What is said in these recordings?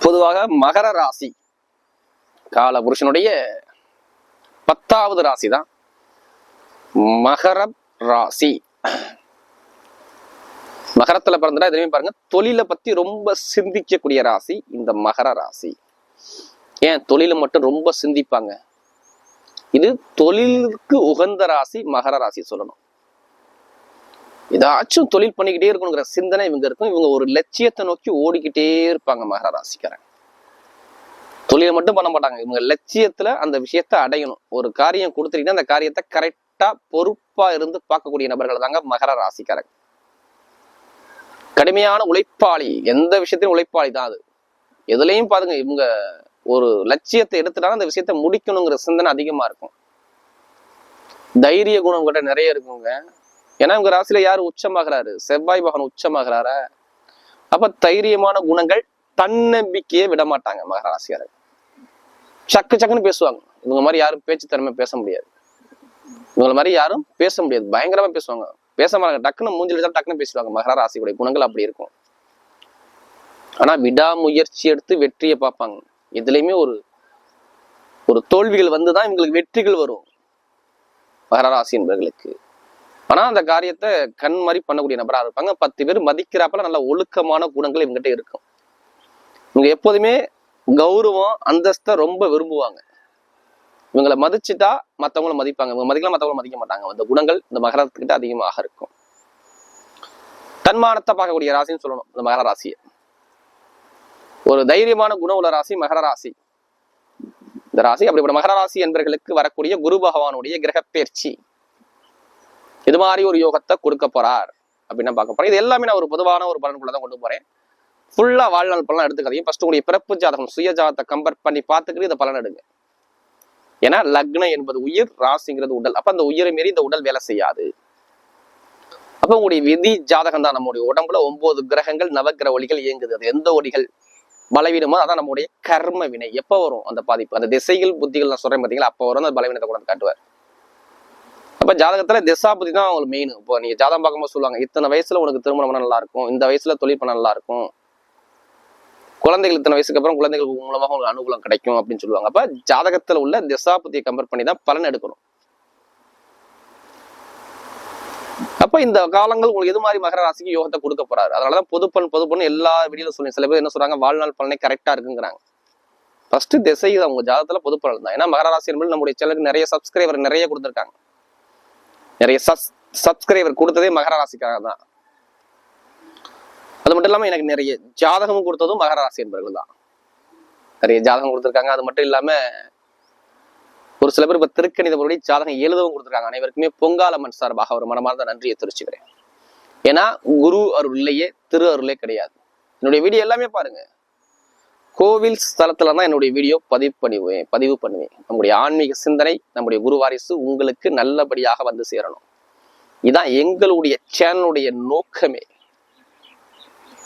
பொதுவாக மகர ராசி கால புருஷனுடைய பத்தாவது ராசி தான் மகர ராசி. மகரத்துல பிறந்தா எதுவுமே பாருங்க. தொழிலை பத்தி ரொம்ப சிந்திக்கக்கூடிய ராசி இந்த மகர ராசி. ஏன்? தொழிலை மட்டும் ரொம்ப சிந்திப்பாங்க. இது தொழிலுக்கு உகந்த ராசி மகர ராசி சொல்லணும். ஏதாச்சும் தொழில் பண்ணிக்கிட்டே இருக்கணுங்கிற சிந்தனை இவங்க இருக்கும். இவங்க ஒரு லட்சியத்தை நோக்கி ஓடிக்கிட்டே இருப்பாங்க மகர ராசிக்காரன் தொழிலை மட்டும் பண்ண மாட்டாங்க. இவங்க லட்சியத்துல அந்த விஷயத்த அடையணும். ஒரு காரியம் கொடுத்துட்டீங்கன்னா அந்த காரியத்தை கரெக்டா பொறுப்பா இருந்து பார்க்கக்கூடிய நபர்கள் தாங்க மகர ராசிக்காரங்க கடுமையான உழைப்பாளி. எந்த விஷயத்திலும் உழைப்பாளி தான் அது. எதுலையும் பாருங்க இவங்க ஒரு லட்சியத்தை எடுத்துட்டாலும் அந்த விஷயத்த முடிக்கணுங்கிற சிந்தனை அதிகமா இருக்கும். தைரிய குணம் கிட்ட நிறைய இருக்குங்க. ஏன்னா இவங்க ராசியில யார் உச்சமாகிறாரு? செவ்வாய் பகவான் உச்சமாகிறாரா? அப்ப தைரியமான குணங்கள் தன்னம்பிக்கையே விட மாட்டாங்க மகர ராசியாரர் சக்கு சக்குன்னு பேசுவாங்க. இவங்க மாதிரி யாரும் பேச்சு திறமை பேச முடியாது. இவங்கள மாதிரி யாரும் பேச முடியாது. பயங்கரமா பேசுவாங்க. பேச மாட்டாங்க. டக்குன்னு மூஞ்சில் தான் டக்குன்னு பேசுவாங்க மகர ராசியுடைய குணங்கள் அப்படி இருக்கும். ஆனா விடாமுயற்சி எடுத்து வெற்றியை பார்ப்பாங்க. எதுலையுமே ஒரு ஒரு தோல்விகள் வந்துதான் இவங்களுக்கு வெற்றிகள் வரும். மகர ராசி என்பவர்களுக்கு. ஆனா அந்த காரியத்தை கண் மாதிரி பண்ணக்கூடிய நபரா இருப்பாங்க. பத்து பேர் மதிக்கிறாப்பல நல்ல ஒழுக்கமான குணங்கள் இவங்ககிட்ட இருக்கும். இவங்க எப்போதுமே கௌரவம் அந்தஸ்தை ரொம்ப விரும்புவாங்க. இவங்களை மதிச்சுட்டா மத்தவங்கள மதிப்பாங்க. இவங்க மதிக்கலாம் மத்தவங்கள மதிக்க மாட்டாங்க. அந்த குணங்கள் இந்த மகரத்துக்கிட்ட அதிகமாக இருக்கும். தன்மானத்தை பார்க்கக்கூடிய ராசின்னு சொல்லணும் இந்த மகர ராசியை. ஒரு தைரியமான குணம் உள்ள ராசி மகர ராசி. இந்த ராசி அப்படிப்பட்ட மகர ராசி என்பவர்களுக்கு வரக்கூடிய குரு பகவானுடைய கிரகப்பெயர்ச்சி. இது மாதிரி ஒரு யோகத்தை கொடுக்க போறார் அப்படின்னு பார்க்க போறேன். இது எல்லாமே நான் ஒரு பொதுவான ஒரு பலனுக்குள்ள தான் கொண்டு போறேன். ஃபுல்லா வாழ்நாள் பலன் எடுத்துக்காதீங்க. ஃபர்ஸ்ட் உங்களுடைய பிறப்பு ஜாதகம் சுய ஜாதகத்தை கம்பேர் பண்ணி பார்த்துக்கிட்டு இதை பலன் எடுங்க. ஏன்னா லக்னம் என்பது உயிர் ராசிங்கிறது உடல். அப்ப அந்த உயிரை மீறி இந்த உடல் வேலை செய்யாது. அப்ப உங்களுடைய விதி ஜாதகம் தான் நம்முடைய உடம்புல ஒன்பது கிரகங்கள் நவக்கிரக ஒளிகள் இயங்குது. அது எந்த ஒளிகள் பலவீனமோ அதான் நம்முடைய கர்ம வினை. எப்ப வரும் அந்த பாதிப்பு? அந்த திசைகள் புத்திகள் நான் சொல்றேன் பாத்தீங்களா? அப்ப வரும் அந்த பலவீனத்தை கொண்டு காட்டுவார். அப்ப ஜாதகத்துல திசாபதி தான் உங்களுக்கு மெயின் இப்போ நீங்க ஜாதகம் பார்க்கும்போது சொல்லுவாங்க இத்தனை வயசுல உனக்கு திருமணம் பண்ண நல்லா இருக்கும் இந்த வயசுல தொழில் பண்ண நல்லா இருக்கும் குழந்தைகள் இத்தனை வயசுக்கு அப்புறம் குழந்தைகளுக்கு மூலமாக உங்களுக்கு அனுகூலம் கிடைக்கும் அப்படின்னு சொல்லுவாங்க. அப்ப ஜாதகத்துல உள்ள திசாபதியை கம்பேர் பண்ணி தான் பலன் எடுக்கணும். அப்ப இந்த காலங்கள் உங்களுக்கு எது மாதிரி மகர ராசிக்கு யோகத்தை கொடுக்க போறாரு? அதனாலதான் பொதுப்பன் பொதுப்பன் எல்லா வீடியோல சொல்லி சில பேர் என்ன சொல்றாங்க வாழ்நாள் பலனே கரெக்டா இருக்குங்கிறாங்க. ஃபர்ஸ்ட் திசை அவங்க ஜாதகத்துல பொதுப்பலன் தான். ஏன்னா மகர ராசி என்பது நம்முடைய சேனலுக்கு நிறைய சப்ஸ்கிரைபர் நிறைய கொடுத்துருக்காங்க. நிறைய சப்ஸ்கிரைபர் கொடுத்ததே மகர ராசிக்காக தான் அது மட்டும் இல்லாம எனக்கு நிறைய ஜாதகம் கொடுத்ததும் மகர ராசி என்பவர்கள் தான். நிறைய ஜாதகம் கொடுத்துருக்காங்க. அது மட்டும் இல்லாம ஒரு சில பேர் இப்ப திருக்கணித ஜாதகம் எழுதவும் கொடுத்துருக்காங்க. அனைவருக்குமே பொங்காலம்மன் சார்பாக ஒரு மனமார்ந்த நன்றியை தெரிவிச்சுக்கிறேன். ஏன்னா குரு அருள்லையே திரு அருளே கிடையாது. என்னுடைய வீடியோ எல்லாமே பாருங்க. கோவில் ஸ்தலத்துல தான் என்னுடைய வீடியோ பதிவு பண்ணுவேன் பதிவு பண்ணுவேன். நம்முடைய ஆன்மீக சிந்தனை நம்முடைய குரு வாரிசு உங்களுக்கு நல்லபடியாக வந்து சேரணும். இதான் எங்களுடைய சேனலுடைய நோக்கமே.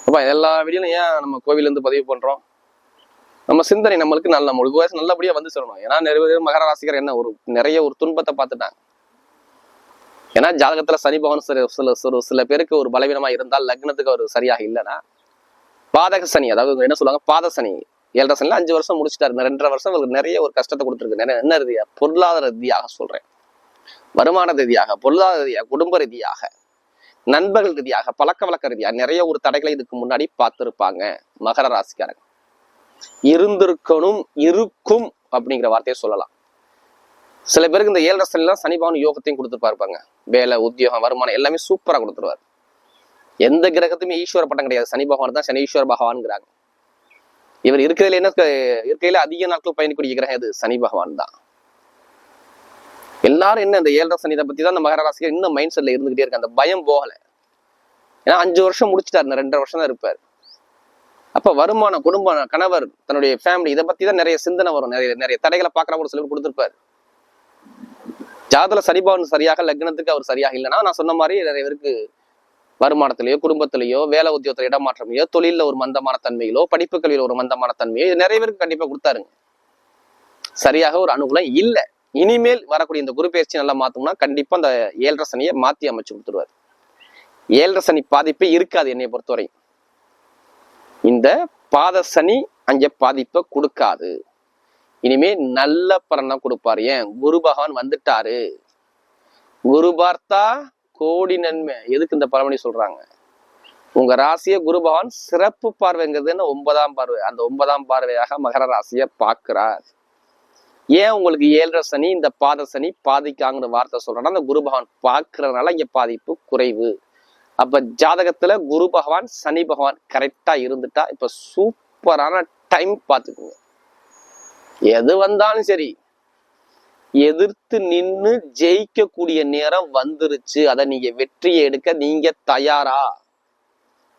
அப்ப எல்லா வீடியோலையும் ஏன் நம்ம கோவில்ல இருந்து பதிவு பண்றோம்? நம்ம சிந்தனை நம்மளுக்கு நல்ல முழு வயசு நல்லபடியா வந்து சேரணும். ஏன்னா நிறைய பேர் மகர ராசிகர் என்ன ஒரு நிறைய ஒரு துன்பத்தை பார்த்துட்டாங்க. ஏன்னா ஜாதகத்துல சனி பகவான் சில சில சில சில பேருக்கு ஒரு பலவீனமா இருந்தால் லக்னத்துக்கு அவர் சரியாக இல்லைன்னா பாதக சனி அதாவது என்ன சொல்லுவாங்க? பாத சனி. ஏழரை சனியில் அஞ்சு வருஷம் முடிச்சிட்டாரு. ரெண்டரை வருஷம் அவருக்கு நிறைய ஒரு கஷ்டத்தை கொடுத்துருக்கு. நிறைய என்ன ரீதியா? பொருளாதார ரீதியாக சொல்றேன். வருமான ரீதியாக பொருளாதார ரீதியாக குடும்ப ரீதியாக நண்பர்கள் ரீதியாக பழக்க வழக்க ரீதியாக நிறைய ஒரு தடைகளை இதுக்கு முன்னாடி பார்த்திருப்பாங்க மகர ராசிக்காரங்க. இருந்திருக்கணும் இருக்கும் அப்படிங்கிற வார்த்தையை சொல்லலாம். சில பேருக்கு இந்த ஏழரை சனிலாம் சனி பகவான் யோகத்தையும் கொடுத்துருப்பாருப்பாங்க வேலை உத்தியோகம் வருமானம் எல்லாமே சூப்பரா கொடுத்துருவாரு. எந்த கிரகத்துமே ஈஸ்வர பட்டம் கிடையாது. சனி பகவான் தான் சனீஸ்வர பகவான்ங்கிறாங்க. இவர் இருக்கிறதுல என்ன இருக்கையில அதிக நாட்கள் பயணிக்கூடிய கிரகம் இது சனி பகவான் தான். எல்லாரும் என்ன இந்த ஏழரை சனிதை பத்தி தான் இந்த மகர இன்னும் மைண்ட் செட்ல இருந்துகிட்டே இருக்கு அந்த பயம் போகல. ஏன்னா அஞ்சு வருஷம் முடிச்சிட்டாரு. இந்த ரெண்டரை வருஷம் தான் இருப்பார். அப்ப வருமானம் குடும்பம் கணவர் தன்னுடைய ஃபேமிலி இதை பத்தி தான் நிறைய சிந்தனை வரும். நிறைய நிறைய தடைகளை பாக்குற ஒரு சிலர் கொடுத்துருப்பாரு. ஜாதல சரிபவன் சரியாக லக்னத்துக்கு அவர் சரியாக இல்லைன்னா நான் சொன்ன மாதிரி நிறைய பேருக்கு வருமானத்திலேயோ குடும்பத்திலேயோ வேலை உத்தியோகத்தில் இடமாற்றமையோ தொழிலில் ஒரு மந்தமான தன்மையிலோ படிப்பு கல்வியில ஒரு மந்தமான தன்மையோ இது நிறைய பேருக்கு கண்டிப்பா கொடுத்தாருங்க. சரியாக ஒரு அனுகூலம் இல்ல. இனிமேல் வரக்கூடிய இந்த குரு பயிற்சி நல்லா மாத்தோம்னா கண்டிப்பா அந்த ஏழரை சனியை மாத்தி அமைச்சு கொடுத்துருவாரு. ஏழரை சனி பாதிப்பே இருக்காது என்னை பொறுத்தவரை இந்த பாத சனி அங்க பாதிப்பை கொடுக்காது. இனிமே நல்ல பலனை கொடுப்பாரு. ஏன்? குரு பகவான் வந்துட்டாரு. குரு பார்த்தா கோடி நன்மை. எதுக்கு இந்த பழமணி சொல்றாங்க? உங்க ராசியை குரு பகவான் சிறப்பு பார்வைங்கிறதுன்னு ஒன்பதாம் பார்வை. அந்த ஒன்பதாம் பார்வையாக மகர ராசியை பார்க்கிறார். ஏன் உங்களுக்கு ஏழரை சனி இந்த பாத சனி பாதிக்காங்கிற வார்த்தை சொல்றேன்னா அந்த குரு பகவான் பார்க்கறதுனால இங்க பாதிப்பு குறைவு. அப்ப ஜாதகத்துல குரு பகவான் சனி பகவான் கரெக்டா இருந்துட்டா இப்ப சூப்பரான டைம் பார்த்துக்குங்க. எது வந்தாலும் சரி எதிர்த்து நின்னு ஜெயிக்கக்கூடிய நேரம் வந்துருச்சு. அதை நீங்க வெற்றியை எடுக்க நீங்க தயாரா?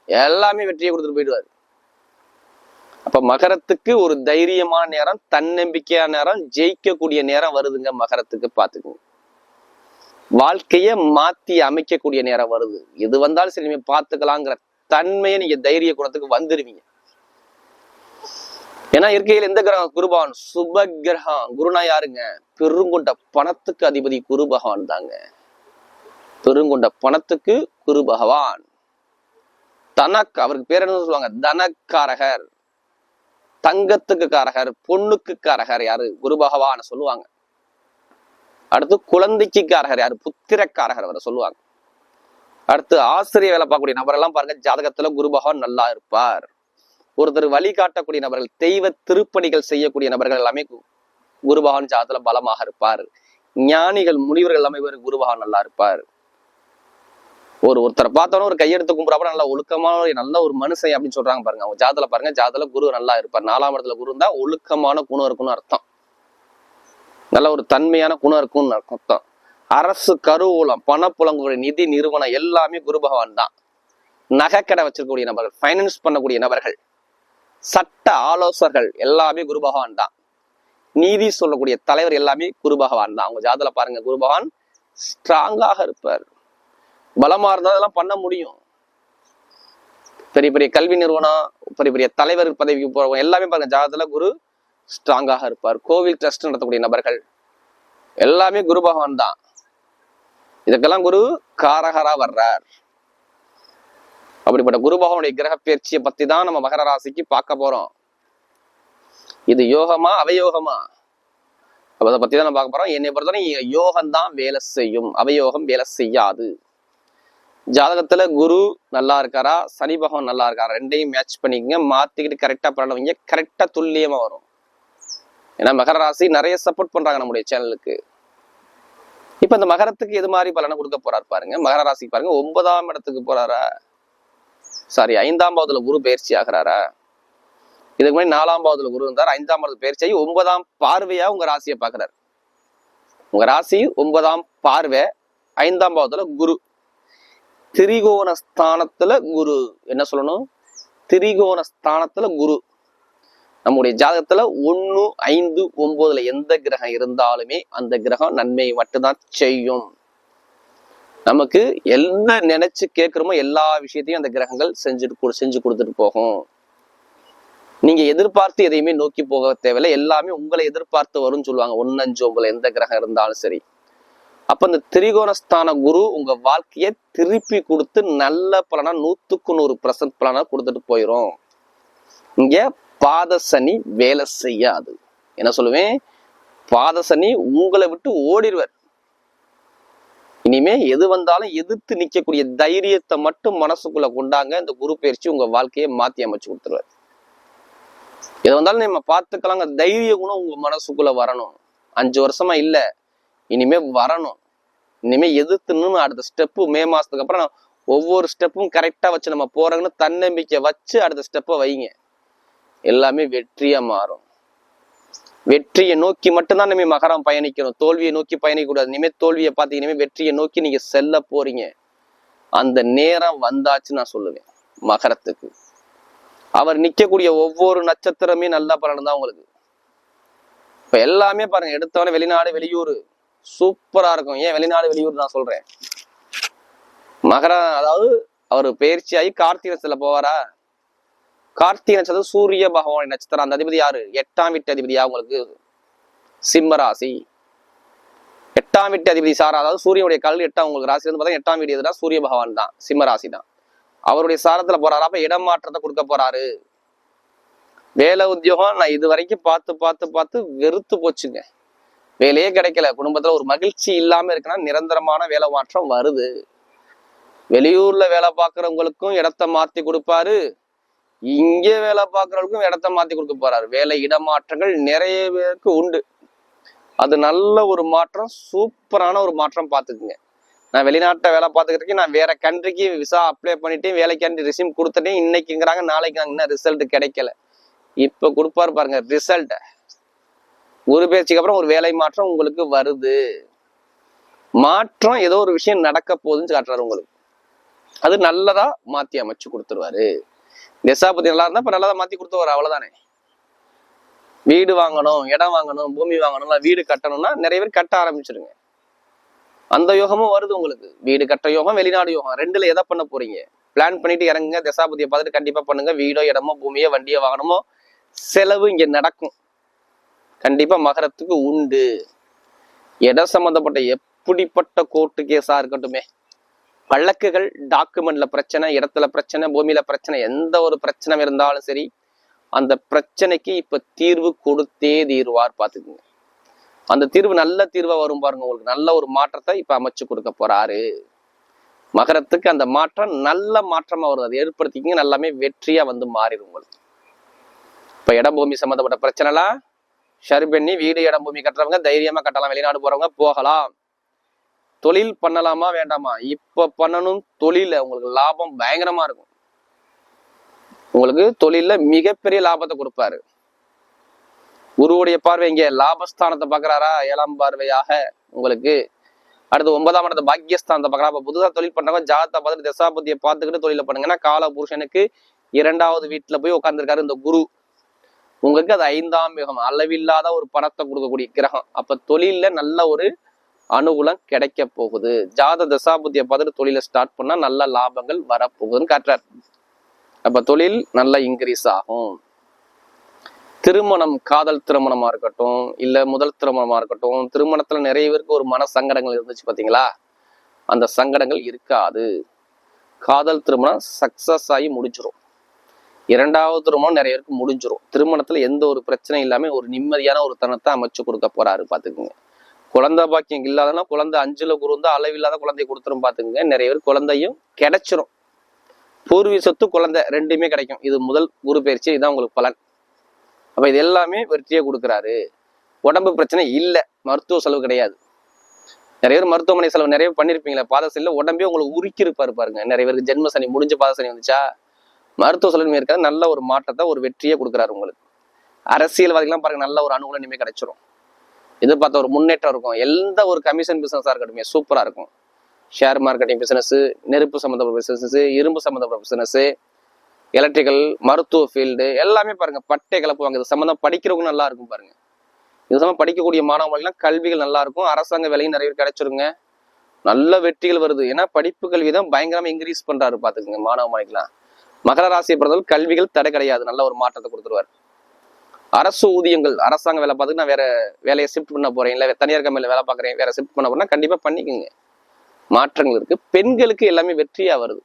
எல்லாமே வெற்றியை கொடுத்துட்டு போயிடுவாரு. அப்ப மகரத்துக்கு ஒரு தைரியமான நேரம் தன்னம்பிக்கையான நேரம் ஜெயிக்கக்கூடிய நேரம் வருதுங்க மகரத்துக்கு பாத்துக்கோங்க வாழ்க்கைய மாத்தி அமைக்கக்கூடிய நேரம் வருது. எது வந்தாலும் சரி நீங்க பாத்துக்கலாங்கிற தன்மையை நீங்க தைரிய குணத்துக்கு வந்துருவீங்க. ஏன்னா இருக்கையில் எந்த கிரகம்? குருபகவான். சுப கிரகம். குருனா யாருங்க? பெருங்கொண்ட பணத்துக்கு அதிபதி குரு பகவான் தாங்க. பெருங்கொண்ட பணத்துக்கு குரு பகவான் தனக் அவருக்கு பேர் என்ன சொல்லுவாங்க? தனக்காரகர். தங்கத்துக்கு காரகர் பொண்ணுக்கு காரகர் யாரு? குரு பகவான் சொல்லுவாங்க. அடுத்து குழந்தைக்கு காரகர் யாரு? புத்திரக்காரகர் அவரை சொல்லுவாங்க. அடுத்து ஆசிரியர் வேலை பார்க்கக்கூடிய நபரெல்லாம் பாருங்க ஜாதகத்துல குரு பகவான் நல்லா இருப்பார். ஒருத்தர் வழிகாட்டக்கூடிய நபர்கள் தெய்வ திருப்பணிகள் செய்யக்கூடிய நபர்கள் எல்லாமே குருபகவான் ஜாதத்துல பலமாக இருப்பார். ஞானிகள் முனிவர்கள் எல்லாமே இவர் குருபகவான் நல்லா இருப்பார். ஒரு ஒருத்தரை பார்த்தோன்னா ஒரு கையெடுத்து கும்பிட்றப்ப நல்ல ஒழுக்கமான ஒரு நல்ல ஒரு மனுஷன் அப்படின்னு சொல்றாங்க பாருங்க. அவங்க ஜாதல பாருங்க ஜாதல குரு நல்லா இருப்பார். நாலாம் இடத்துல குரு இருந்தா ஒழுக்கமான குணம் இருக்கும்னு அர்த்தம். நல்ல ஒரு தன்மையான குணம் இருக்கும்னு அர்த்தம். அரசு கருவூலம் பணப்புலங்குடைய நிதி நிறுவனம் எல்லாமே குரு பகவான் தான். நகைக்கடை வச்சிருக்கக்கூடிய நபர்கள் ஃபைனான்ஸ் பண்ணக்கூடிய நபர்கள். சட்ட ஆலோசகர்கள் எல்லாமே குரு பகவான் தான். நீதி சொல்லக்கூடிய தலைவர் எல்லாமே குரு பகவான் தான். அவங்க ஜாதல பாருங்க குரு பகவான் ஸ்ட்ராங்காக இருப்பார். பலமா இருந்தா அதெல்லாம் பண்ண முடியும். பெரிய பெரிய கல்வி நிறுவனம் பெரிய பெரிய தலைவர் பதவிக்கு போறவங்க எல்லாமே பாருங்க ஜாதகத்துல குரு ஸ்ட்ராங்காக இருப்பார். கோவில் ட்ரஸ்ட் நடத்தக்கூடிய நபர்கள் எல்லாமே குரு பகவான் தான். இதுக்கெல்லாம் குரு காரகரா வர்றார். அப்படிப்பட்ட குரு பகவானுடைய கிரக பயிற்சியை பத்தி தான் நம்ம மகர ராசிக்கு பார்க்க போறோம். இது யோகமா அவயோகமா? அதை பத்தி தான் நம்ம பார்க்க போறோம். என்னை பொறுத்தவரை யோகம் தான் வேலை செய்யும். அவயோகம் வேலை செய்யாது. ஜாதகத்துல குரு நல்லா இருக்காரா? சனி பகவான் நல்லா இருக்காரா? ரெண்டையும் மேட்ச் பண்ணிக்கங்க. மாத்திக்கிட்டு கரெக்டா பண்ணவங்க கரெக்டா துல்லியமா வரும். ஏன்னா மகர ராசி நிறைய சப்போர்ட் பண்றாங்க நம்முடைய சேனலுக்கு இப்ப இந்த மகரத்துக்கு எது மாதிரி பலனை கொடுக்க போறாரு பாருங்க. மகர ராசிக்கு பாருங்க. ஒன்பதாம் இடத்துக்கு போறாரா? சாரி ஐந்தாம் பாவத்துல குரு பயிற்சி ஆகிறாரா? இதுக்கு முன்னாடி நாலாம் பாவத்துல குரு இருந்தார். ஐந்தாம் பாவத்துல பயிற்சி ஆகி ஒன்பதாம் பார்வையா உங்க ராசியை பாக்குறாரு உங்க ராசி ஒன்பதாம் பார்வை ஐந்தாம் பாவத்துல குரு. திரிகோண ஸ்தானத்துல குரு. என்ன சொல்லணும்? திரிகோண ஸ்தானத்துல குரு. நம்முடைய ஜாதகத்துல ஒண்ணு ஐந்து ஒன்பதுல எந்த கிரகம் இருந்தாலுமே அந்த கிரகம் நன்மையை மட்டும்தான் செய்யும். நமக்கு என்ன நினைச்சு கேட்கிறோமோ எல்லா விஷயத்தையும் அந்த கிரகங்கள் செஞ்சுட்டு கொடு- செஞ்சு கொடுத்துட்டு போகும். நீங்க எதிர்பார்த்து எதையுமே நோக்கி போக தேவையில்லை. எல்லாமே உங்களை எதிர்பார்த்து வரும்னு சொல்லுவாங்க. ஒன்னஞ்சு உங்களை எந்த கிரகம் இருந்தாலும் சரி. அப்ப இந்த திரிகோணஸ்தான குரு உங்க வாழ்க்கையை திருப்பி கொடுத்து நல்ல பலனா நூத்துக்கு நூறு பர்சன்ட் பலனா கொடுத்துட்டு போயிடும் இங்க பாத சனி வேலை செய்யாது. என்ன சொல்லுவேன்? பாத சனி உங்களை விட்டு ஓடிடுவார் இனிமே எது வந்தாலும் எதிர்த்து நிற்கக்கூடிய தைரியத்தை மட்டும் மனசுக்குள்ள கொண்டாங்க. இந்த குரு பயிற்சி உங்க வாழ்க்கையை மாத்தி அமைச்சு கொடுத்துருவாரு. எது வந்தாலும் நம்ம பார்த்துக்கலாங்க. தைரிய குணம் உங்க மனசுக்குள்ள வரணும். அஞ்சு வருஷமா இல்ல. இனிமே வரணும். இனிமே எதிர்த்துன்னு அடுத்த ஸ்டெப்பு மே மாசத்துக்கு அப்புறம் ஒவ்வொரு ஸ்டெப்பும் கரெக்டா வச்சு நம்ம போறோங்கன்னு தன்னம்பிக்கை வச்சு அடுத்த ஸ்டெப்பை வைங்க. எல்லாமே வெற்றியா மாறும். வெற்றியை நோக்கி மட்டும்தான் இனிமே மகரம் பயணிக்கணும். தோல்வியை நோக்கி பயணிக்கக்கூடாது. இனிமேல் இனிமே தோல்வியை பார்த்து வெற்றியை நோக்கி நீங்க செல்ல போறீங்க. அந்த நேரம் வந்தாச்சு நான் சொல்லுவேன். மகரத்துக்கு. அவர் நிக்கக்கூடிய ஒவ்வொரு நட்சத்திரமே நல்ல பலன் தான் உங்களுக்கு. இப்ப எல்லாமே பாருங்க எடுத்தவன வெளிநாடு வெளியூர். சூப்பரா இருக்கும். ஏன் வெளிநாடு வெளியூர் நான் சொல்றேன். மகரம் அதாவது அவர் பயிற்சியாகி கார்த்திகை நட்சத்திரத்துல போவாரா? கார்த்திகை நட்சத்திரம் சூரிய பகவான் நட்சத்திரம். அந்த அதிபதி யாரு? எட்டாம் வீட்டு அதிபதியா உங்களுக்கு? சிம்ம ராசி எட்டாம் வீட்டு அதிபதி சாரா. அதாவது சூரியனுடைய கல் எட்டாம் உங்களுக்கு ராசி வந்து பார்த்தா எட்டாம் வீடு எதுனா சூரிய பகவான் தான். சிம்ம ராசி தான். அவருடைய சாரத்துல போறாரு. அப்ப இடம் மாற்றத்தை கொடுக்க போறாரு. வேலை உத்தியோகம் நான் இது வரைக்கும் பார்த்து பார்த்து பார்த்து வெறுத்து போச்சுங்க. வேலையே கிடைக்கல. குடும்பத்துல ஒரு மகிழ்ச்சி இல்லாம இருக்குன்னா நிரந்தரமான வேலை மாற்றம் வருது. வெளியூர்ல வேலை பார்க்குறவங்களுக்கும் இடத்த மாத்தி கொடுப்பாரு. இங்கே வேலை பார்க்கறவங்களுக்கும் இடத்த மாத்தி கொடுக்க போறாரு. வேலை இடமாற்றங்கள் நிறைய பேருக்கு உண்டு. அது நல்ல ஒரு மாற்றம் சூப்பரான ஒரு மாற்றம் பார்த்துக்குங்க. நான் வெளிநாட்டை வேலை பார்த்துக்கிறதுக்கு நான் வேற கண்ட்ரிக்கு விசா அப்ளை பண்ணிட்டேன் வேலைக்காண்டி ரிசீவ் கொடுத்துட்டேன். இன்னைக்குங்கிறாங்க நாளைக்கு நாங்கள் இன்னும் ரிசல்ட் கிடைக்கல. இப்ப கொடுப்பாரு பாருங்க ரிசல்ட் ஒரு பேச்சுக்கு அப்புறம் ஒரு வேலை மாற்றம் உங்களுக்கு வருது. மாற்றம் ஏதோ ஒரு விஷயம் நடக்க போகுதுன்னு காட்டுறாரு உங்களுக்கு. அது நல்லதா மாத்தி அமைச்சு கொடுத்துருவாரு. தசாபதி நல்லா இருந்தா இப்ப நல்லதா மாத்தி கொடுத்து வர அவ்வளவுதானே. வீடு வாங்கணும் இடம் வாங்கணும் பூமி வாங்கணும் வீடு கட்டணும்னா நிறைய பேர் கட்ட ஆரம்பிச்சிருங்க. அந்த யோகமும் வருது உங்களுக்கு. வீடு கட்ட யோகம் வெளிநாடு யோகம். ரெண்டுல எதை பண்ண போறீங்க? பிளான் பண்ணிட்டு இறங்குங்க தசாபதியை பார்த்துட்டு கண்டிப்பா பண்ணுங்க. வீடோ இடமோ பூமியோ வண்டியோ வாங்கணுமோ செலவு இங்க நடக்கும். கண்டிப்பா மகரத்துக்கு உண்டு. இடம் சம்பந்தப்பட்ட எப்படிப்பட்ட கோர்ட்டு கேஸா இருக்கட்டுமே. வழக்குகள் டாக்குமெண்ட்ல பிரச்சனை இடத்துல பிரச்சனை பூமியில பிரச்சனை எந்த ஒரு பிரச்சனை இருந்தாலும் சரி அந்த பிரச்சனைக்கு இப்ப தீர்வு கொடுத்தே தீர்வார் பார்த்துக்குங்க. அந்த தீர்வு நல்ல தீர்வா வரும் பாருங்க உங்களுக்கு நல்ல ஒரு மாற்றத்தை இப்ப அமைச்சு கொடுக்க போறாரு. மகரத்துக்கு அந்த மாற்றம் நல்ல மாற்றமா வரும் அதை ஏற்படுத்திக்கிங்க நல்லாமே வெற்றியா வந்து மாறிடும் உங்களுக்கு. இப்ப இடம் பூமி சம்மந்தப்பட்ட பிரச்சனைலாம் சரி பண்ணி வீடு இடம் பூமி கட்டுறவங்க தைரியமா கட்டலாம். வெளிநாடு போறவங்க போகலாம். தொழில் பண்ணலாமா வேண்டாமா? இப்ப பண்ணணும் தொழில உங்களுக்கு லாபம் பயங்கரமா இருக்கும். உங்களுக்கு தொழில மிகப்பெரிய லாபத்தை கொடுப்பாரு. குருவுடைய பார்வை இங்க லாபஸ்தானத்தை பாக்குறாரா ஏழாம் பார்வையாக உங்களுக்கு அடுத்து ஒன்பதாம் இடத்த பாக்கியஸ்தானத்தை பார்க்கலாம் அப்ப புதுசா தொழில் பண்றவங்க ஜாதத்தை பார்த்துட்டு தசாபதியை பார்த்துக்கிட்டு தொழில பண்ணுங்கன்னா கால புருஷனுக்கு இரண்டாவது வீட்டுல போய் உட்கார்ந்துருக்காரு இந்த குரு. உங்களுக்கு அது ஐந்தாம் யுகம் அளவில்லாத ஒரு பணத்தை கொடுக்கக்கூடிய கிரகம். அப்ப தொழில்ல நல்ல ஒரு அனுகூலம் கிடைக்க போகுது. ஜாத தசாபுத்தியை பார்த்துட்டு தொழிலை ஸ்டார்ட் பண்ணா நல்ல லாபங்கள் வரப்போகுதுன்னு காட்டுறார். அப்ப தொழில் நல்லா இன்க்ரீஸ் ஆகும். திருமணம் காதல் திருமணமா இருக்கட்டும் இல்ல முதல் திருமணமா இருக்கட்டும் திருமணத்துல நிறைய பேருக்கு ஒரு மன சங்கடங்கள் இருந்துச்சு பாத்தீங்களா? அந்த சங்கடங்கள் இருக்காது. காதல் திருமணம் சக்சஸ் ஆகி முடிஞ்சிடும் இரண்டாவது திருமணம் நிறைய பேருக்கு முடிஞ்சிடும் திருமணத்துல எந்த ஒரு பிரச்சனையும் இல்லாம ஒரு நிம்மதியான ஒரு தனத்தை அமைச்சு கொடுக்க போறாரு பாத்துக்கோங்க. குழந்தை பாக்கியம் இல்லாதனா குழந்தை அஞ்சுல குருந்தா அளவில்லாத குழந்தைய கொடுத்துரும் பாத்துக்குங்க. நிறைய பேர் குழந்தையும் கிடைச்சிரும். பூர்வீக சொத்து குழந்தை ரெண்டுமே கிடைக்கும். இது முதல் குரு பயிற்சி இதுதான் உங்களுக்கு பலன். அப்ப இது எல்லாமே வெற்றியை கொடுக்குறாரு. உடம்பு பிரச்சனை இல்லை. மருத்துவ செலவு கிடையாது. நிறைய பேர் மருத்துவமனை செலவு நிறைய பேர் பண்ணிருப்பீங்களா பாத உடம்பே உங்களுக்கு உருக்கி இருப்பாரு பாருங்க. நிறைய பேருக்கு ஜென்ம சனி முடிஞ்ச பாத சனி வந்துச்சா? மருத்துவ செலவு இருக்காது. நல்ல ஒரு மாற்றத்தை ஒரு வெற்றியை கொடுக்குறாரு உங்களுக்கு. அரசியல்வாதிகள்லாம் பாருங்க நல்ல ஒரு அனுகூலம் இனிமேல் கிடைச்சிரும். எதிர்பார்த்த ஒரு முன்னேற்றம் இருக்கும். எந்த ஒரு கமிஷன் பிசினஸாக இருக்கட்டும் சூப்பராக இருக்கும். ஷேர் மார்க்கெட்டிங் பிசினஸ் நெருப்பு சம்மந்தப்பட்ட பிசினஸ் இரும்பு சம்மந்தப்பட்ட பிசினஸ் எலக்ட்ரிக்கல் மருத்துவ ஃபீல்டு எல்லாமே பாருங்க. பட்டை கிளப்புவாங்க இது சம்மந்தம் படிக்கிறவங்க நல்லா இருக்கும் பாருங்க. இது சம்மந்தம் படிக்கக்கூடிய மாணவர்கள்லாம் கல்விகள் நல்லா இருக்கும். அரசாங்க வேலையும் நிறைய பேர் கிடைச்சிருங்க. நல்ல வெற்றிகள் வருது. ஏன்னா படிப்பு கல்வி தான் பயங்கரமாக இன்க்ரீஸ் பண்றாரு பாத்துக்கோங்க மாணவ மாணிக்கலாம் மகர ராசியை பொறுத்தவரை கல்விகள் தடை கிடையாது. நல்ல ஒரு மாற்றத்தை கொடுத்துருவார். அரசு ஊதியங்கள் அரசாங்க வேலை பார்த்துட்டு நான் வேற வேலையை ஷிஃப்ட் பண்ண போறேன். இல்லை தனியார் கம்பெனியில் வேலை பார்க்குறேன் வேற ஷிஃப்ட் பண்ண போறேன்னா கண்டிப்பாக பண்ணிக்கோங்க. மாற்றங்கள் இருக்கு. பெண்களுக்கு எல்லாமே வெற்றியா வருது.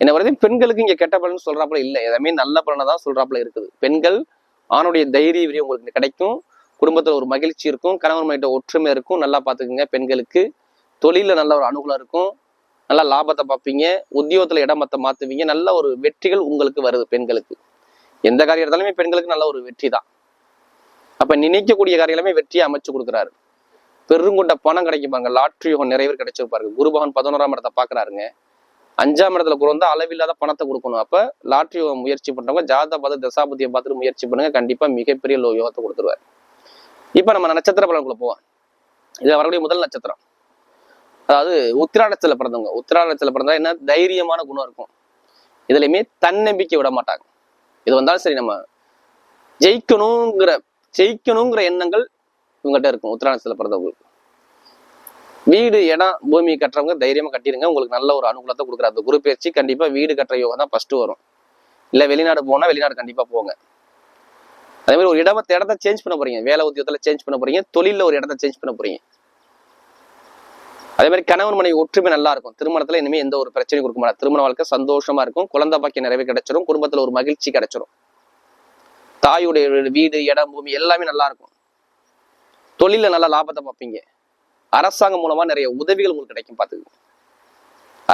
என்ன வருது? பெண்களுக்கு இங்க கெட்ட பலன் சொல்றாப்புல இல்லை. எல்லாமே நல்ல பலனை தான் சொல்றாப்புல இருக்குது. பெண்கள் ஆணுடைய தைரிய விரியம் உங்களுக்கு கிடைக்கும். குடும்பத்துல ஒரு மகிழ்ச்சி இருக்கும். கணவன் மனைவிட்ட ஒற்றுமை இருக்கும். நல்லா பார்த்துக்குங்க. பெண்களுக்கு தொழில நல்ல ஒரு அனுகூலம் இருக்கும். நல்லா லாபத்தை பார்ப்பீங்க. உத்தியோகத்துல இடமத்தை மாத்துவீங்க. நல்ல ஒரு வெற்றிகள் உங்களுக்கு வருது பெண்களுக்கு. எந்த காரியம் இருந்தாலுமே பெண்களுக்கு நல்ல ஒரு வெற்றி தான் அப்ப நினைக்கக்கூடிய காரியங்களுமே வெற்றியை அமைச்சு கொடுக்குறாரு. பெருங்கொண்ட பணம் கிடைக்கும் பாருங்க லாட்ரி யோகம் நிறைய பேர் கிடைச்சிருப்பாரு குருபகவான் பதினோராம் இடத்தை பாக்குறாருங்க அஞ்சாம் இடத்துல குரு வந்து அளவில்லாத பணத்தை கொடுக்கணும். அப்ப லாட்ரி யோகம் முயற்சி பண்றவங்க ஜாத பார்த்து தசாபதியை பார்த்துட்டு முயற்சி பண்ணுங்க. கண்டிப்பா மிகப்பெரிய லோ யோகத்தை கொடுத்துருவாரு. இப்ப நம்ம நட்சத்திர பலனுக்குள்ள போவோம். இது வரக்கூடிய முதல் நட்சத்திரம். அதாவது உத்திராடத்துல பிறந்தவங்க. உத்திராடத்துல பிறந்தா என்ன? தைரியமான குணம் இருக்கும். இதுலயுமே தன்னம்பிக்கை விட மாட்டாங்க. இது வந்தாலும் சரி நம்ம ஜெயிக்கணுங்கிற ஜெயிக்கணுங்கிற எண்ணங்கள் இவங்ககிட்ட இருக்கும். உத்தராயணத்தில் பிறந்தவங்களுக்கு. வீடு இடம் பூமி கட்டுறவங்க தைரியமாக கட்டிடுங்க. உங்களுக்கு நல்ல ஒரு அனுகூலத்தை கொடுக்குற அந்த குரு பயிற்சி கண்டிப்பாக வீடு கட்டுற யோகம் தான் ஃபஸ்ட்டு வரும். இல்லை வெளிநாடு போனால் வெளிநாடு கண்டிப்பாக போங்க. அதே மாதிரி ஒரு இடத்தை இடத்த சேஞ்ச் பண்ண போறீங்க. வேலை உத்தியோகத்தில் சேஞ்ச் பண்ண போறீங்க. தொழிலில் ஒரு இடத்த சேஞ்ச் பண்ண போறீங்க. அதே மாதிரி கணவன் மனைவி ஒற்றுமை நல்லா இருக்கும் திருமணத்துல இனிமே எந்த ஒரு பிரச்சனையும் கொடுக்க மாட்டாங்க. திருமண வாழ்க்கை சந்தோஷமா இருக்கும். குழந்தை பாக்கிய நிறைவே கிடைச்சிரும். குடும்பத்துல ஒரு மகிழ்ச்சி கிடைச்சிரும். தாயுடைய வீடு இடம் பூமி எல்லாமே நல்லா இருக்கும் தொழில நல்ல லாபத்தை பார்ப்பீங்க. அரசாங்கம் மூலமா நிறைய உதவிகள் உங்களுக்கு கிடைக்கும் பாத்துக்கோங்க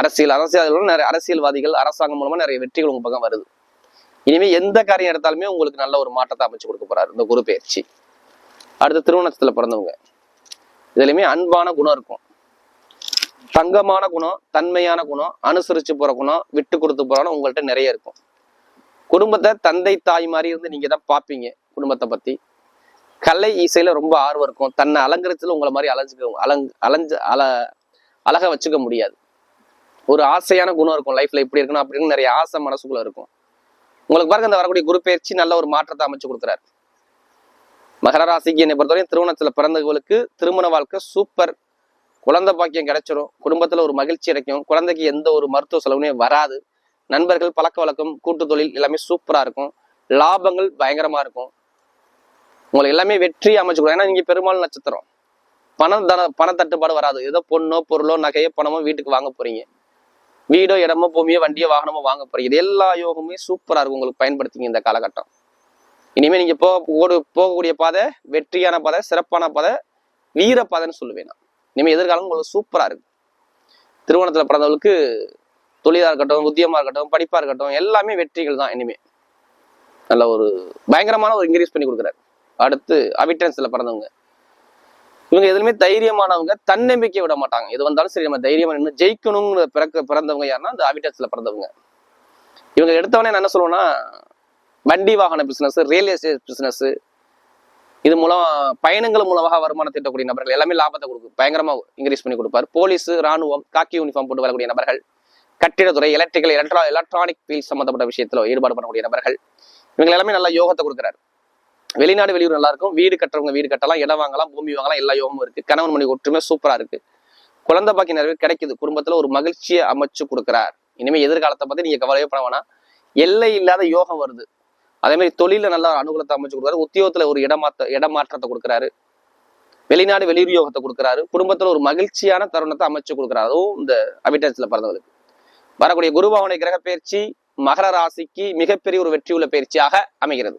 அரசியல் அரசியல் நிறைய அரசியல்வாதிகள் அரசாங்கம் மூலமா நிறைய வெற்றிகள் உங்க பக்கம் வருது. இனிமே எந்த காரியம் எடுத்தாலுமே உங்களுக்கு நல்ல ஒரு மாற்றத்தை அமைச்சு கொடுக்க போறாரு இந்த குரு பயிற்சி. அடுத்து திருவண்ணத்துல பிறந்தவங்க. இதுலயுமே அன்பான குணம் இருக்கும். தங்கமான குணம் தன்மையான குணம் அனுசரிச்சு போற குணம் விட்டு கொடுத்து போறோம் உங்கள்கிட்ட நிறைய இருக்கும். குடும்பத்தை தந்தை தாய் மாதிரி இருந்து நீங்க தான் பார்ப்பீங்க குடும்பத்தை பத்தி. கலை இசையில ரொம்ப ஆர்வம் இருக்கும். தன்னை அலங்கரிச்சதுல உங்களை மாதிரி அலைஞ்சுக்க அலங் அலைஞ்ச அல அழக வச்சுக்க முடியாது. ஒரு ஆசையான குணம் இருக்கும் லைஃப்ல இப்படி இருக்கணும் அப்படின்னு நிறைய ஆசை மனசுக்குள்ள இருக்கும். உங்களுக்கு பாருங்க இந்த வரக்கூடிய குரு பயிற்சி நல்ல ஒரு மாற்றத்தை அமைச்சு கொடுக்குறாரு. மகர ராசிக்கு என்னை பொறுத்தவரையும் திருமணத்துல பிறந்தவங்களுக்கு திருமண வாழ்க்கை சூப்பர் குழந்தை பாக்கியம் கிடைச்சிரும் குடும்பத்துல ஒரு மகிழ்ச்சி கிடைக்கும் குழந்தைக்கு எந்த ஒரு மருத்துவ செலவுமே வராது. நண்பர்கள் பழக்க வழக்கம் கூட்டு தொழில் எல்லாமே சூப்பரா இருக்கும். லாபங்கள் பயங்கரமா இருக்கும். உங்களுக்கு எல்லாமே வெற்றி அமைச்சுக்கணும் ஏன்னா நீங்க பெருமாள் நட்சத்திரம். பணம் தன பண தட்டுப்பாடு வராது. ஏதோ பொண்ணோ பொருளோ நகையோ பணமோ வீட்டுக்கு வாங்க போறீங்க. வீடோ இடமோ பூமியோ வண்டியோ வாகனமோ வாங்க போறீங்க. இது எல்லா யோகமுமே சூப்பரா இருக்கும். உங்களுக்கு பயன்படுத்திங்க இந்த காலகட்டம். இனிமே நீங்க போக போக- போகக்கூடிய பாதை வெற்றியான பாதை சிறப்பான பாதை வீர பாதைன்னு சொல்லுவேன் நான். இனிமே எதிர்காலம் உங்களுக்கு சூப்பராக இருக்கும். திருவோணத்தில் பிறந்தவங்களுக்கு தொழிலாக இருக்கட்டும் உத்தியமாக இருக்கட்டும் படிப்பாக இருக்கட்டும் எல்லாமே வெற்றிகள் தான் இனிமேல் நல்ல ஒரு பயங்கரமான ஒரு இன்க்ரீஸ் பண்ணி கொடுக்குறாரு. அடுத்து அபிட்டன்ஸில் பிறந்தவங்க. இவங்க எதுவுமே தைரியமானவங்க தன்னம்பிக்கை விட மாட்டாங்க. எது வந்தாலும் சரி நம்ம தைரியமா நின்று ஜெயிக்கணுங்கிற பிறக்க பிறந்தவங்க யாருன்னா அந்த அவிட்டன்ஸ்ல பிறந்தவங்க. இவங்க எடுத்தவொடனே நான் என்ன சொல்லுவேன்னா வண்டி வாகன பிஸ்னஸ் ரியல் எஸ்டேட் பிஸ்னஸ் இது மூலம் பயணங்கள் மூலமாக வருமானம் தீட்டக்கூடிய நபர்கள் எல்லாமே லாபத்தை கொடுக்கும். பயங்கரமா இன்க்ரீஸ் பண்ணி கொடுப்பார். போலீஸ் ராணுவம் காக்கி யூனிஃபார்ம் போட்டு வரக்கூடிய நபர்கள் கட்டிடத்துறை எலக்ட்ரிக்கல் எலக்ட்ரா எலக்ட்ரானிக் ஃபீல்ட் சம்பந்தப்பட்ட விஷயத்துல ஈடுபாடு பண்ணக்கூடிய நபர்கள் இவங்க எல்லாமே நல்லா யோகத்தை கொடுக்குறாரு. வெளிநாடு வெளியூர் நல்லா இருக்கும். வீடு கட்டுறவங்க வீடு கட்டலாம் இடம் வாங்கலாம் பூமி வாங்கலாம் எல்லா யோகமும் இருக்கு. கணவன் மணி ஒற்றுமை சூப்பரா இருக்கு. குழந்தை பாக்கி நிறைய கிடைக்குது. குடும்பத்துல ஒரு மகிழ்ச்சியை அமைச்சு கொடுக்குறார். இனிமே எதிர்காலத்தை பத்தி நீங்க கவலையே பண்ண வேணாம். எல்லை இல்லாத யோகம் வருது. அதே மாதிரி தொழில நல்லா அனுகூலத்தை அமைச்சு கொடுக்குறாரு. உத்தியோகத்துல ஒரு இடமாத்த இடமாற்றத்தை கொடுக்குறாரு. வெளிநாடு வெளியுரியோகத்தை கொடுக்குறாரு. குடும்பத்துல ஒரு மகிழ்ச்சியான தருணத்தை அமைச்சு கொடுக்குறாரு. அதுவும் இந்த அபிட்டன்ஸ்ல பிறந்தவர்களுக்கு வரக்கூடிய குருபாவனை கிரக பயிற்சி மகர ராசிக்கு மிகப்பெரிய ஒரு வெற்றியுள்ள பயிற்சியாக அமைகிறது.